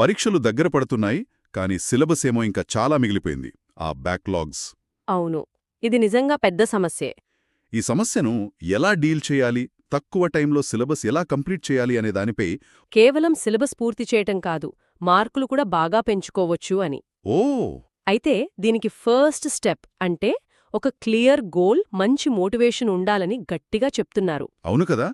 పరీక్షలు దగ్గర పడుతున్నాయి కానీ సిలబస్ ఏమో ఇంకా చాలా మిగిలిపోయింది. ఆ బ్యాక్లాగ్స్ అవును. ఇది నిజంగా పెద్ద సమస్యే. ఈ సమస్యను ఎలా డీల్ చేయాలి తక్కువ టైంలో సిలబస్ ఎలా కంప్లీట్ చేయాలి అనే దానిపై కేవలం సిలబస్ పూర్తి చేయటం కాదు మార్కులు కూడా బాగా పెంచుకోవచ్చు అని. ఓ! అయితే దీనికి ఫస్ట్ స్టెప్ అంటే ఒక క్లియర్ గోల్ మంచి మోటివేషన్ ఉండాలని గట్టిగా చెప్తున్నారు. అవును కదా?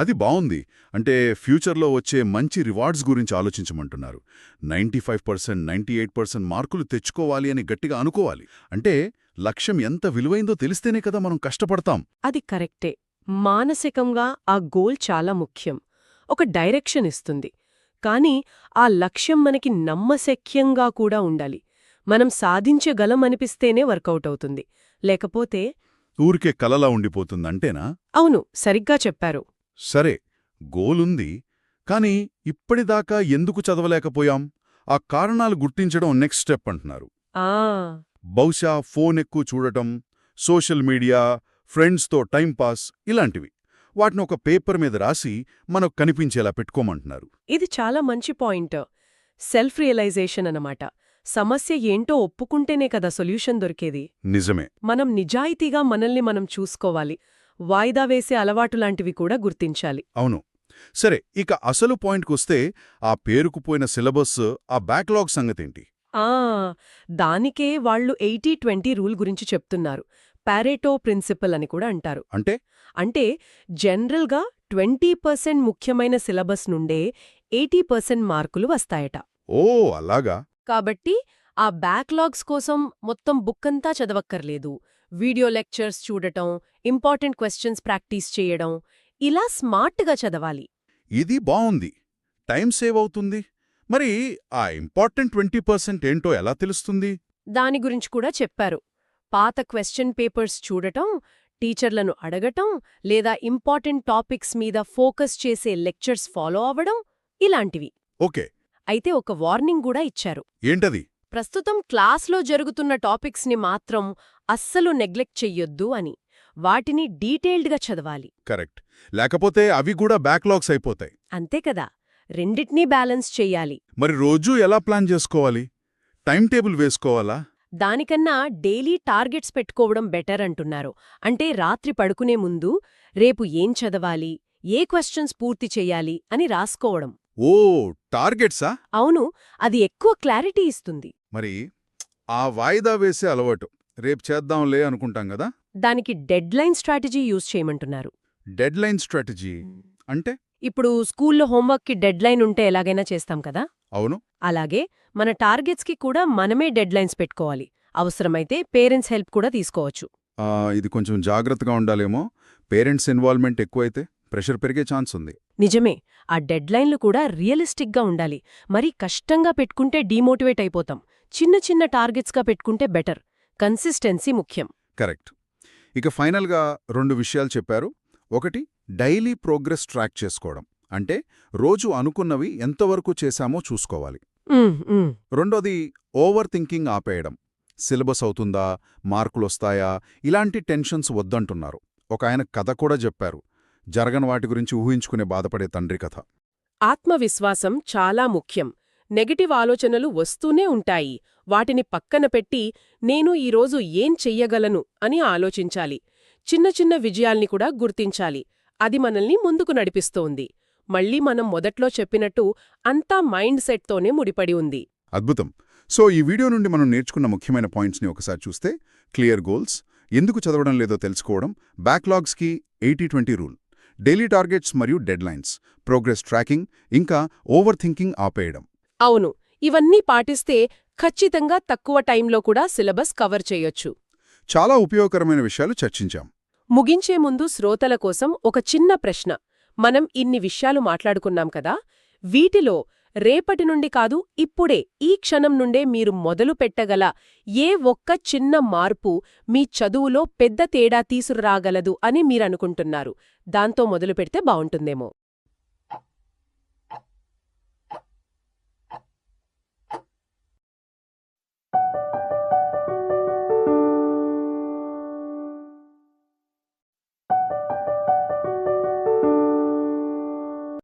అది బావుంది అంటే ఫ్యూచర్లో వచ్చే మంచి రివార్డ్స్ గురించి ఆలోచించమంటున్నారు. Ninety five percent ninety eight percent మార్కులు తెచ్చుకోవాలి అని గట్టిగా అనుకోవాలి. అంటే లక్ష్యం ఎంత విలువైందో తెలిస్తేనే కదా మనం కష్టపడతాం. అది కరెక్టే. మానసికంగా ఆ గోల్ చాలా ముఖ్యం. ఒక డైరెక్షన్ ఇస్తుంది. కానీ ఆ లక్ష్యం మనకి నమ్మశక్యంగా కూడా ఉండాలి. మనం సాధించగలమనిపిస్తేనే వర్కౌట్ అవుతుంది. లేకపోతే ఊరికే కలలా ఉండిపోతుందంటేనా అవును సరిగ్గా చెప్పారు. సరే గోలుంది. కానీ ఇప్పటిదాకా ఎందుకు చదవలేకపోయాం? ఆ కారణాలు గుర్తించడం నెక్స్ట్ స్టెప్ అంటున్నారు. ఆ! బహుశా ఫోన్ ఎక్కువ చూడటం సోషల్ మీడియా ఫ్రెండ్స్తో టైంపాస్ ఇలాంటివి. వాటిని ఒక పేపర్ మీద రాసి మనకు కనిపించేలా పెట్టుకోమంటున్నారు. ఇది చాలా మంచి పాయింట్. సెల్ఫ్ రియలైజేషన్ అన్నమాట. సమస్య ఏంటో ఒప్పుకుంటేనే కదా సొల్యూషన్ దొరికేది. నిజమే. మనం నిజాయితీగా మనల్ని మనం చూసుకోవాలి. వాయిదా వేసే అలవాటు లాంటివి కూడా గుర్తించాలి. అవును. సరే ఇక అసలు పాయింట్కొస్తే ఆ పేరుకుపోయిన సిలబస్ ఆ బ్యాక్లాగ్ సంగతేంటి? ఆ! దానికే వాళ్ళు ఎయిటీ ట్వంటీ రూల్ గురించి చెప్తున్నారు. పారేటో ప్రిన్సిపల్ అని కూడా అంటారు. అంటే? అంటే జనరల్గా ట్వంటీ పర్సెంట్ ముఖ్యమైన సిలబస్ నుండే ఎయిటీ పర్సెంట్ మార్కులు వస్తాయట. ఓ అలాగా. కాబట్టి ఆ బ్యాక్లాగ్స్ కోసం మొత్తం బుక్కంతా చదవక్కర్లేదు. వీడియో లెక్చర్స్ చూడటం ఇంపార్టెంట్ క్వశ్చన్స్ ప్రాక్టీస్ చేయడం ఇలా స్మార్ట్గా చదవాలి. ఇది బావుంది. టైం సేవ్ అవుతుంది. మరి ఆ ఇంపార్టెంట్ ట్వంటీ పర్సెంట్ ఏంటో ఎలా తెలుస్తుంది? దాని గురించి కూడా చెప్పారు. పాత క్వశ్చన్ పేపర్స్ చూడటం టీచర్లను అడగటం లేదా ఇంపార్టెంట్ టాపిక్స్ మీద ఫోకస్ చేసే లెక్చర్స్ ఫాలో అవ్వడం ఇలాంటివి. ఓకే. అయితే ఒక వార్నింగ్ కూడా ఇచ్చారు. ఏంటది? ప్రస్తుతం క్లాస్లో జరుగుతున్న టాపిక్స్ని మాత్రం అస్సలు నెగ్లెక్ట్ చెయ్యొద్దు అని. వాటిని డీటెయిల్డ్గా చదవాలి. కరెక్ట్. లేకపోతే అవి కూడా బ్యాక్లాగ్స్ అయిపోతాయి. అంతే కదా. రెండిట్నీ బ్యాలెన్స్ చెయ్యాలి. మరి రోజూ ఎలా ప్లాన్ చేసుకోవాలి? టైం టేబుల్ వేసుకోవాలా? దానికన్నా డైలీ టార్గెట్స్ పెట్టుకోవడం బెటర్ అంటున్నారు. అంటే రాత్రి పడుకునే ముందు రేపు ఏం చదవాలి? ఏ క్వశ్చన్స్ పూర్తి చెయ్యాలి? అని రాసుకోవడం. ఓ టార్గెట్సా? అవును అది ఎక్కువ క్లారిటీ ఇస్తుంది. మరి ఆ వాయిదా వేసే అలవాటు రేపు చేద్దాంలే అనుకుంటాం కదా? దానికి డెడ్ లైన్ స్ట్రాటజీ యూజ్ చేయమంటున్నారు. డెడ్ లైన్ స్ట్రాటజీ అంటే? ఇప్పుడు స్కూల్లో హోంవర్క్కి డెడ్ లైన్ ఉంటే ఎలాగైనా చేస్తాం కదా? అవును. అలాగే మన టార్గెట్స్కి కూడా మనమే డెడ్ లైన్స్ పెట్టుకోవాలి. అవసరమైతే పేరెంట్స్ హెల్ప్ కూడా తీసుకోవచ్చు. ఇది కొంచెం జాగ్రత్తగా ఉండాలేమో. పేరెంట్స్ ఇన్వాల్వ్మెంట్ ఎక్కువైతే? ప్రెషర్ పెరిగే ఛాన్స్ ఉంది. నిజమే ఆ డెడ్ లైన్లు కూడా రియలిస్టిక్గా ఉండాలి. మరి కష్టంగా పెట్టుకుంటే డీమోటివేట్ అయిపోతాం. చిన్న చిన్న టార్గెట్స్గా పెట్టుకుంటే బెటర్. కన్సిస్టెన్సీ ముఖ్యం. కరెక్ట్. ఇక ఫైనల్గా రెండు విషయాలు చెప్పారు. ఒకటి డైలీ ప్రోగ్రెస్ ట్రాక్ చేసుకోవడం. అంటే రోజు అనుకున్నవి ఎంతవరకు చేశామో చూసుకోవాలి. రెండోది ఓవర్ థింకింగ్ ఆపేయడం. సిలబస్ అవుతుందా? మార్కులొస్తాయా? ఇలాంటి టెన్షన్స్ వద్దంటున్నారు. ఒక ఆయన కథ కూడా చెప్పారు. జరగని వాటి గురించి ఊహించుకునే బాధపడే తండ్రి కథ. ఆత్మవిశ్వాసం చాలా ముఖ్యం. నెగటివ్ ఆలోచనలు వస్తూనే ఉంటాయి. వాటిని పక్కన పెట్టి నేను ఈరోజు ఏం చెయ్యగలను అని ఆలోచించాలి. చిన్న చిన్న విజయాల్ని కూడా గుర్తించాలి. అది మనల్ని ముందుకు నడిపిస్తోంది. మళ్ళీ మనం మొదట్లో చెప్పినట్టు అంతా మైండ్ సెట్తోనే ముడిపడి ఉంది. అద్భుతం. సో ఈ వీడియో నుండి మనం నేర్చుకున్న ముఖ్యమైన పాయింట్స్ని ఒకసారి చూస్తే క్లియర్ గోల్స్ ఎందుకు చదవడం లేదో తెలుసుకోవడం బ్యాక్లాగ్స్కి eighty twenty rule. Daily targets మరియు డెడ్లైన్స్ ప్రోగ్రెస్ ట్రాకింగ్ ఇంకా ఓవర్ థింకింగ్ ఆపేయడం. అవును ఇవన్నీ పాటిస్తే ఖచ్చితంగా తక్కువ టైంలో కూడా సిలబస్ కవర్ చేయొచ్చు. చాలా ఉపయోగకరమైన విషయాలు చర్చించాం. ముగించే ముందు శ్రోతల కోసం ఒక చిన్న ప్రశ్న. మనం ఇన్ని విషయాలు మాట్లాడుకున్నాం కదా వీటిలో రేపటి నుండి కాదు ఇప్పుడే ఈ క్షణం నుండే మీరు మొదలు పెట్టగల ఏ ఒక్క చిన్న మార్పు మీ చదువులో పెద్ద తేడా తీసుకురాగలదు అని మీరనుకుంటున్నారు. దాంతో మొదలు పెడితే బావుంటుందేమో